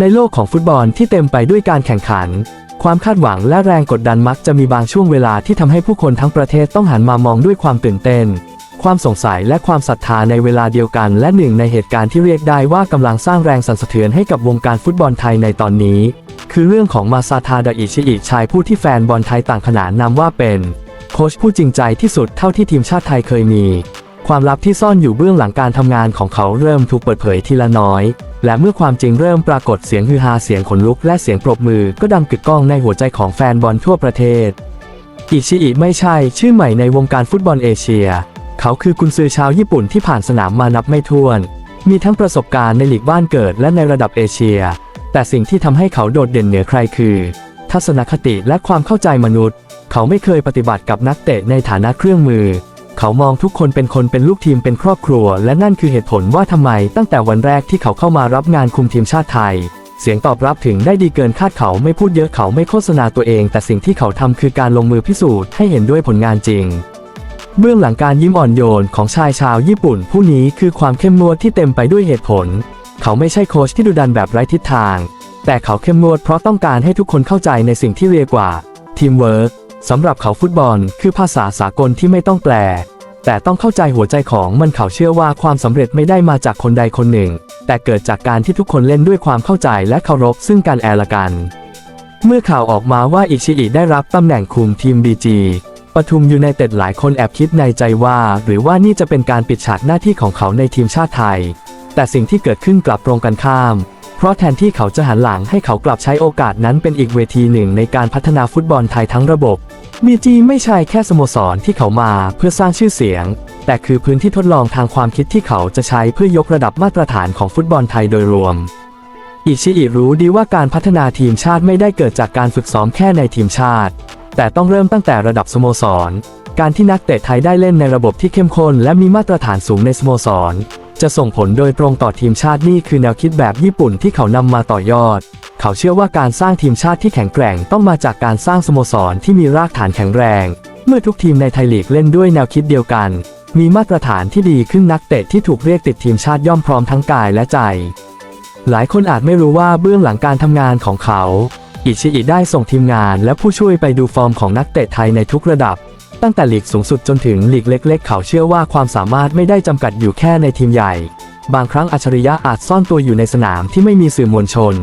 ในโลกของฟุตบอลที่เต็มไปด้วยการแข่งขัน ความคาดหวังและแรงกดดันมักจะมีบางช่วงเวลาที่ทำให้ผู้คนทั้งประเทศต้องหันมามองด้วยความตื่นเต้น ความสงสัยและความศรัทธาในเวลาเดียวกัน และหนึ่งในเหตุการณ์ที่เรียกได้ว่ากำลังสร้างแรงสั่นสะเทือนให้กับวงการฟุตบอลไทยในตอนนี้ คือเรื่องของมาซาทาดาอิชิอิชายผู้ที่แฟนบอลไทยต่างขนานนามว่าเป็นโค้ชผู้จริงใจที่สุดเท่าที่ทีมชาติไทยเคยมี ความลับที่ซ่อนอยู่เบื้องหลังการทำงานของเขาเริ่มถูกเปิดเผยทีละน้อย และเมื่อความจริงเริ่มปรากฏเสียงฮือฮาเสียงขนลุกและเสียงปรบมือก็ดังกึกก้องในหัวใจของแฟนบอลทั่วประเทศ อิชิอิไม่ใช่ชื่อใหม่ในวงการฟุตบอลเอเชีย เขาคือกุนซือชาวญี่ปุ่นที่ผ่านสนามมานับไม่ถ้วน มีทั้งประสบการณ์ในหลีกบ้านเกิดและในระดับเอเชีย แต่สิ่งที่ทำให้เขาโดดเด่นเหนือใครคือ ทัศนคติและความเข้าใจมนุษย์ เขาไม่เคยปฏิบัติกับนักเตะในฐานะเครื่องมือ เขามองทุกคนเป็นคนเป็นลูกทีมเป็นครอบครัว และนั่นคือเหตุผลว่าทำไมตั้งแต่วันแรกที่เขาเข้ามารับงานคุมทีมชาติไทย เสียงตอบรับถึงได้ดีเกินคาดเขาไม่พูดเยอะเขาไม่โฆษณาตัวเอง แต่สิ่งที่เขาทำคือการลงมือพิสูจน์ให้เห็นด้วยผลงานจริงเบื้องหลังการยิ้มอ่อนโยนของชายชาวญี่ปุ่น ผู้นี้คือความเข้มงวดที่เต็มไปด้วยเหตุผล เขาไม่ใช่โค้ชที่ดุดันแบบไร้ทิศทาง แต่เขาเข้มงวดเพราะต้องการให้ทุกคนเข้าใจในสิ่งที่เรียกว่าทีมเวิร์กสำหรับเขาฟุตบอล คือภาษาสากลที่ไม่ต้องแปล แต่ต้องเข้าใจหัวใจของมันเขาเชื่อว่าความสำเร็จไม่ได้มาจากคนใดคนหนึ่ง แต่เกิดจากการที่ทุกคนเล่นด้วยความเข้าใจและเคารพซึ่งกันและกัน เมื่อข่าวออกมาว่าอิชิอิได้รับตำแหน่งคุมทีมบีจีปทุมยูไนเต็ดหลายคนแอบคิดในใจว่า หรือว่านี่จะเป็นการปิดฉากหน้าที่ของเขาในทีมชาติไทย แต่สิ่งที่เกิดขึ้นกลับตรงกันข้าม เพราะแทนที่เขาจะหันหลังให้เขากลับใช้โอกาสนั้นเป็นอีกเวทีหนึ่งในการพัฒนาฟุตบอลไทยทั้งระบบ บีจีไม่ใช่แค่สโมสรที่เขามาเพื่อสร้างชื่อเสียง แต่คือพื้นที่ทดลองทางความคิดที่เขาจะใช้เพื่อยกระดับมาตรฐานของฟุตบอลไทยโดยรวม อิชิอิรู้ดีว่าการพัฒนาทีมชาติไม่ได้เกิดจากการฝึกซ้อมแค่ในทีมชาติ แต่ต้องเริ่มตั้งแต่ระดับสโมสร การที่นักเตะไทยได้เล่นในระบบที่เข้มข้นและมีมาตรฐานสูงในสโมสร จะส่งผลโดยตรงต่อทีมชาตินี่คือแนวคิดแบบญี่ปุ่นที่เขานำมาต่อยอด เขาเชื่อว่าการสร้างทีมชาติที่แข็งแกร่งต้องมาจากการสร้างสโมสรที่มีรากฐานแข็งแรง เมื่อทุกทีมในไทยลีกเล่นด้วยแนวคิดเดียวกัน มีมาตรฐานที่ดีขึ้นนักเตะที่ถูกเรียกติดทีมชาติย่อมพร้อมทั้งกายและใจ หลายคนอาจไม่รู้ว่าเบื้องหลังการทำงานของเขาอิชิอิได้ส่งทีมงานและผู้ช่วยไปดูฟอร์มของนักเตะไทยในทุกระดับ ตั้งแต่ลีกสูงสุดจนถึงลีกเล็ก ๆ เขาเชื่อว่าความสามารถไม่ได้จำกัดอยู่แค่ในทีมใหญ่ บางครั้งอัจฉริยะอาจซ่อนตัวอยู่ในสนามที่ไม่มีสื่อมวลชน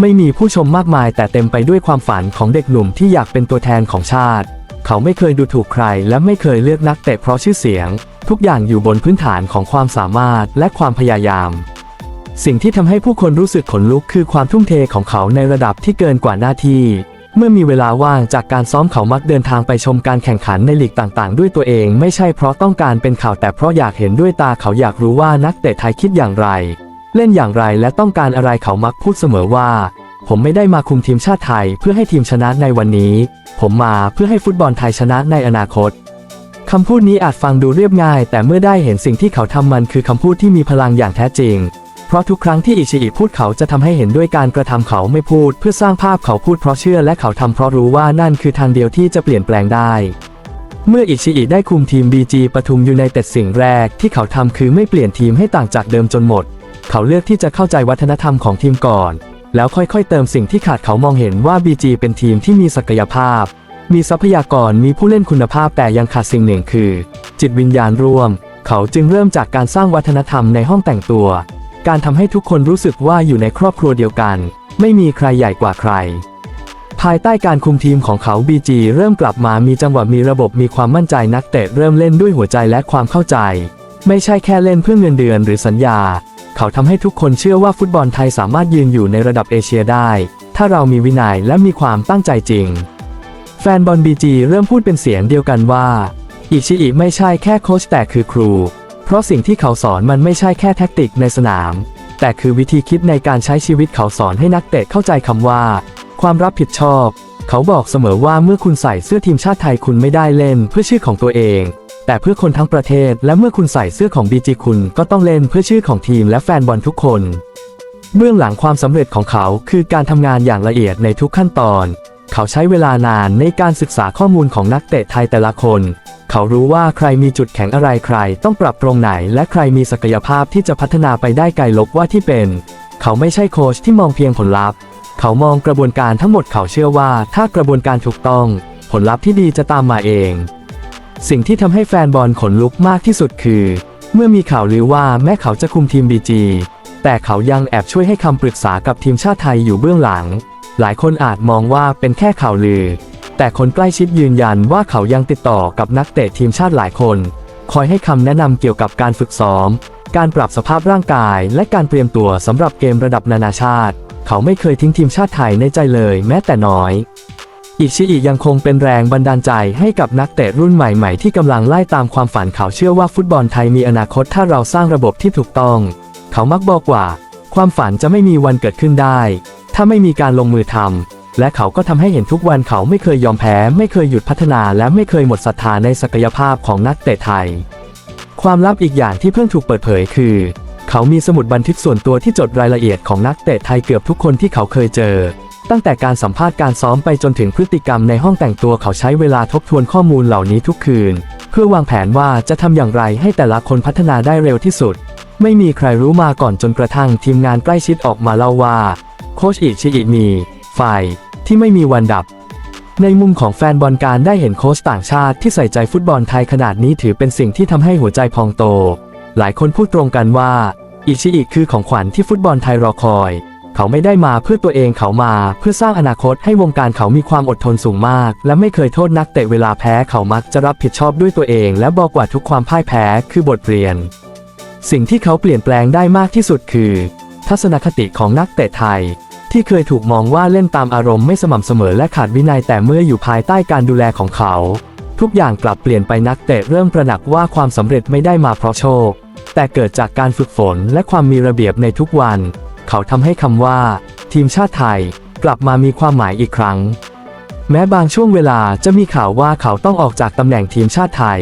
ไม่มีผู้ชมมากมาย แต่เต็มไปด้วยความฝันของเด็กหนุ่มที่อยากเป็นตัวแทนของชาติ เขาไม่เคยดูถูกใคร และไม่เคยเลือกนักเตะเพราะชื่อเสียง ทุกอย่างอยู่บนพื้นฐานของความสามารถและความพยายามสิ่งที่ทำให้ผู้คนรู้สึกขนลุกคือความทุ่มเทของเขาในระดับที่เกินกว่าหน้าที่ เมื่อมีเวลาว่างจากการซ้อมเขามักเดินทางไปชมการแข่งขันในลีกต่างๆ ด้วยตัวเอง ไม่ใช่เพราะต้องการเป็นข่าวแต่เพราะอยากเห็นด้วยตาเขาอยากรู้ว่านักเตะไทยคิดอย่างไร เล่นอย่างไรและต้องการอะไรเขามักพูดเสมอว่า ผมไม่ได้มาคุมทีมชาติไทยเพื่อให้ทีมชนะในวันนี้ ผมมาเพื่อให้ฟุตบอลไทยชนะในอนาคตคำพูดนี้อาจฟังดูเรียบง่าย แต่เมื่อได้เห็นสิ่งที่เขาทำมันคือคำพูดที่มีพลังอย่างแท้จริง เพราะทุกครั้งที่อิชิอิพูดเขาจะทำให้เห็นด้วยการกระทำเขาไม่พูด เพื่อสร้างภาพเขาพูดเพราะเชื่อและเขาทำเพราะรู้ว่านั่นคือทางเดียวที่จะเปลี่ยนแปลงได้เมื่ออิชิอิได้คุมทีม BG ปทุมยูไนเต็ดสิ่งแรกที่เขาทำคือไม่เปลี่ยนทีมให้ต่างจากเดิมจนหมด เขาเลือกที่จะเข้าใจวัฒนธรรมของทีมก่อน แล้วค่อยๆเติมสิ่งที่ขาดเขามองเห็นว่า BG เป็นทีมที่มีศักยภาพ มีทรัพยากรมีผู้เล่นคุณภาพแต่ยังขาดสิ่งหนึ่งคือ จิตวิญญาณร่วม เขาจึงเริ่มจากการสร้างวัฒนธรรมในห้องแต่งตัว การทำให้ทุกคนรู้สึกว่าอยู่ในครอบครัวเดียวกัน ไม่มีใครใหญ่กว่าใคร ภายใต้การคุมทีมของเขา BG เริ่มกลับมามีจังหวะมีระบบมีความมั่นใจนักเตะเริ่มเล่นด้วยหัวใจและความเข้าใจ ไม่ใช่แค่เล่นเพื่อเงินเดือนหรือสัญญา เขาทำให้ทุกคนเชื่อว่าฟุตบอลไทยสามารถยืนอยู่ในระดับเอเชียได้ ถ้าเรามีวินัยและมีความตั้งใจจริง แฟนบอล BG เริ่มพูดเป็นเสียงเดียวกันว่าอิชิอิไม่ใช่แค่โค้ชแต่คือครู เพราะสิ่งที่เขาสอนมันไม่ใช่แค่แท็กติกในสนาม แต่คือวิธีคิดในการใช้ชีวิตเขาสอนให้นักเตะเข้าใจคำว่า ความรับผิดชอบ เขาบอกเสมอว่าเมื่อคุณใส่เสื้อทีมชาติไทยคุณไม่ได้เล่นเพื่อชื่อของตัวเอง แต่เพื่อคนทั้งประเทศ และเมื่อคุณใส่เสื้อของ BG คุณก็ต้องเล่นเพื่อชื่อของทีมและแฟนบอลทุกคนเบื้องหลังความสำเร็จของเขาคือการทำงานอย่างละเอียดในทุกขั้นตอนเขาใช้เวลานานในการศึกษาข้อมูลของนักเตะไทยแต่ละคน เขารู้ว่าใครมีจุดแข็งอะไรใคร ต้องปรับตรงไหน และใครมีศักยภาพที่จะพัฒนาไปได้ไกลลบว่าที่เป็น เขาไม่ใช่โค้ชที่มองเพียงผลลัพธ์ เขามองกระบวนการทั้งหมดเขาเชื่อว่า ถ้ากระบวนการถูกต้อง ผลลัพธ์ที่ดีจะตามมาเอง สิ่งที่ทำให้แฟนบอลขนลุกมากที่สุดคือ เมื่อมีข่าวลือว่าแม้เขาจะคุมทีมบีจีแต่เขายังแอบช่วยให้คำปรึกษากับทีมชาติไทยอยู่เบื้องหลัง หลายคนอาจมองว่าเป็นแค่ข่าวลือ แต่คนใกล้ชิดยืนยันว่าเขายังติดต่อกับนักเตะทีมชาติหลายคน คอยให้คำแนะนำเกี่ยวกับการฝึกซ้อม การปรับสภาพร่างกาย และการเตรียมตัวสำหรับเกมระดับนานาชาติ เขาไม่เคยทิ้งทีมชาติไทยในใจเลยแม้แต่น้อยอิชิอิยังคงเป็นแรงบันดาลใจให้กับนักเตะรุ่นใหม่ๆ ที่กำลังไล่ตามความฝันเขาเชื่อว่าฟุตบอลไทยมีอนาคตถ้าเราสร้างระบบที่ถูกต้อง เขามักบอกว่า ความฝันจะไม่มีวันเกิดขึ้นได้ ถ้าไม่มีการลงมือทำและเขาก็ทำให้เห็นทุกวันเขาไม่เคยยอมแพ้ ไม่เคยหยุดพัฒนาและไม่เคยหมดศรัทธาในศักยภาพของนักเตะไทย ความลับอีกอย่างที่เพิ่งถูกเปิดเผยคือ เขามีสมุดบันทึกส่วนตัวที่จดรายละเอียดของนักเตะไทยเกือบทุกคนที่เขาเคยเจอ ตั้งแต่การสัมภาษณ์การซ้อมไปจนถึงพฤติกรรมในห้องแต่งตัวเขาใช้เวลาทบทวนข้อมูลเหล่านี้ทุกคืน เพื่อวางแผนว่าจะทำอย่างไรให้แต่ละคนพัฒนาได้เร็วที่สุด ไม่มีใครรู้มาก่อนจนกระทั่งทีมงานใกล้ชิดออกมาเล่าว่า โคชอิชิอิมีฝ่ายที่ไม่มีวันดับ ในมุมของแฟนบอลการได้เห็นโค้ชต่างชาติที่ใส่ใจฟุตบอลไทยขนาดนี้ถือเป็นสิ่งที่ทำให้หัวใจพองโต หลายคนพูดตรงกันว่า อิชิอิคือของขวัญที่ฟุตบอลไทยรอคอย เขาไม่ได้มาเพื่อตัวเองเขามาเพื่อสร้างอนาคตให้วงการเขามีความอดทนสูงมาก และไม่เคยโทษนักเตะเวลาแพ้เขามักจะรับผิดชอบด้วยตัวเอง และบอกว่าทุกความพ่ายแพ้คือบทเรียน สิ่งที่เขาเปลี่ยนแปลงได้มากที่สุดคือ ทัศนคติของนักเตะไทย ที่เคยถูกมองว่าเล่นตามอารมณ์ไม่สม่ำเสมอและขาดวินัยแต่เมื่ออยู่ภายใต้การดูแลของเขา ทุกอย่างกลับเปลี่ยนไปนักเตะเริ่มประหนักว่าความสำเร็จไม่ได้มาเพราะโชค แต่เกิดจากการฝึกฝนและความมีระเบียบในทุกวัน เขาทำให้คำว่า ทีมชาติไทย กลับมามีความหมายอีกครั้ง แม้บางช่วงเวลาจะมีข่าวว่าเขาต้องออกจากตำแหน่งทีมชาติไทย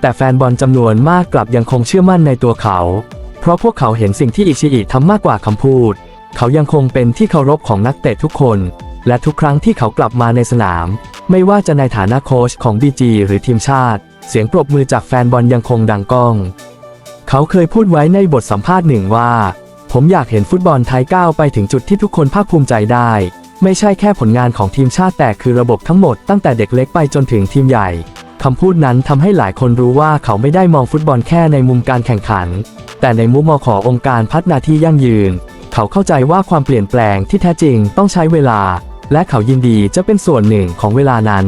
แต่แฟนบอลจำนวนมากกลับยังคงเชื่อมั่นในตัวเขา เพราะพวกเขาเห็นสิ่งที่อิชิอิทำมากกว่าคำพูด เขายังคงเป็นที่เคารพของนักเตะทุกคน และทุกครั้งที่เขากลับมาในสนาม ไม่ว่าจะในฐานะโค้ชของ BG หรือทีมชาติ เสียงปรบมือจากแฟนบอลยังคงดังก้อง เขาเคยพูดไว้ในบทสัมภาษณ์หนึ่งว่า ผมอยากเห็นฟุตบอลไทยก้าวไปถึงจุดที่ทุกคนภาคภูมิใจได้ ไม่ใช่แค่ผลงานของทีมชาติแต่คือระบบทั้งหมดตั้งแต่เด็กเล็กไปจนถึงทีมใหญ่ คำพูดนั้นทำให้หลายคนรู้ว่าเขาไม่ได้มองฟุตบอลแค่ในมุมการแข่งขัน แต่ในมุมมองขององค์การพัฒนาที่ยั่งยืน เขาเข้าใจว่าความเปลี่ยนแปลงที่แท้จริงต้องใช้เวลา และเขายินดีจะเป็นส่วนหนึ่งของเวลานั้น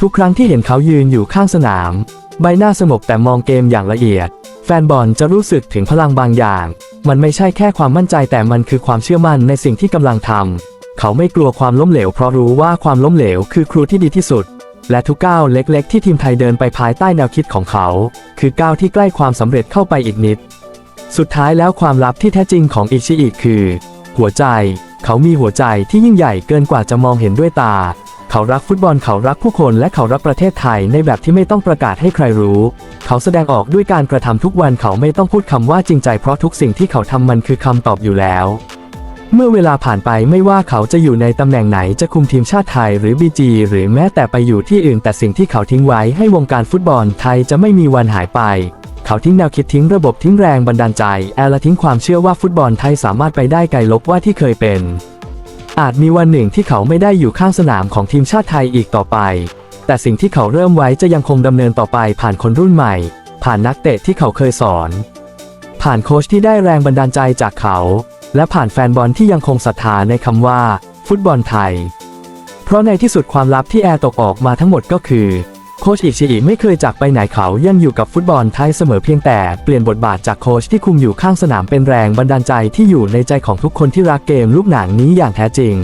ทุกครั้งที่เห็นเขายืนอยู่ข้างสนาม ใบหน้าสงบแต่มองเกมอย่างละเอียด แฟนบอลจะรู้สึกถึงพลังบางอย่าง มันไม่ใช่แค่ความมั่นใจแต่มันคือความเชื่อมั่นในสิ่งที่กำลังทำเขาไม่กลัวความล้มเหลวเพราะรู้ว่าความล้มเหลวคือครูที่ดีที่สุด และทุกก้าวเล็กๆ ที่ทีมไทยเดินไปภายใต้แนวคิดของเขา คือก้าวที่ใกล้ความสำเร็จเข้าไปอีกนิด สุดท้ายแล้วความลับที่แท้จริงของอิชิอิคือ หัวใจ เขามีหัวใจที่ยิ่งใหญ่เกินกว่าจะมองเห็นด้วยตา เขารักฟุตบอลเขารักผู้คนและเขารักประเทศไทยในแบบที่ไม่ต้องประกาศให้ใครรู้ เขาแสดงออกด้วยการกระทำทุกวันเขาไม่ต้องพูดคำว่าจริงใจเพราะทุกสิ่งที่เขาทำมันคือคำตอบอยู่แล้ว เมื่อเวลาผ่านไปไม่ว่าเขาจะอยู่ในตำแหน่งไหนจะคุมทีมชาติไทยหรือบีจีหรือแม้แต่ไปอยู่ที่อื่นแต่สิ่งที่เขาทิ้งไว้ให้วงการฟุตบอลไทยจะไม่มีวันหายไป เขาทิ้งแนวคิดทิ้งระบบทิ้งแรงบันดาลใจ แอลและทิ้งความเชื่อว่าฟุตบอลไทยสามารถไปได้ไกลลบว่าที่เคยเป็น อาจมีวันหนึ่งที่เขาไม่ได้อยู่ข้างสนามของทีมชาติไทยอีกต่อไป แต่สิ่งที่เขาเริ่มไว้จะยังคงดำเนินต่อไปผ่านคนรุ่นใหม่ ผ่านนักเตะที่เขาเคยสอน ผ่านโค้ชที่ได้แรงบันดาลใจจากเขา และผ่านแฟนบอลที่ยังคงศรัทธาในคำว่า ฟุตบอลไทย เพราะในที่สุดความลับที่แอร์ตกออกมาทั้งหมดก็คือ โค้ชอิชิอิไม่เคยจากไปไหนเขายังอยู่กับฟุตบอลไทยเสมอเพียงแต่เปลี่ยนบทบาทจากโค้ชที่คุมอยู่ข้างสนามเป็นแรงบันดาลใจที่อยู่ในใจของทุกคนที่รักเกมลูกหนังนี้อย่างแท้จริง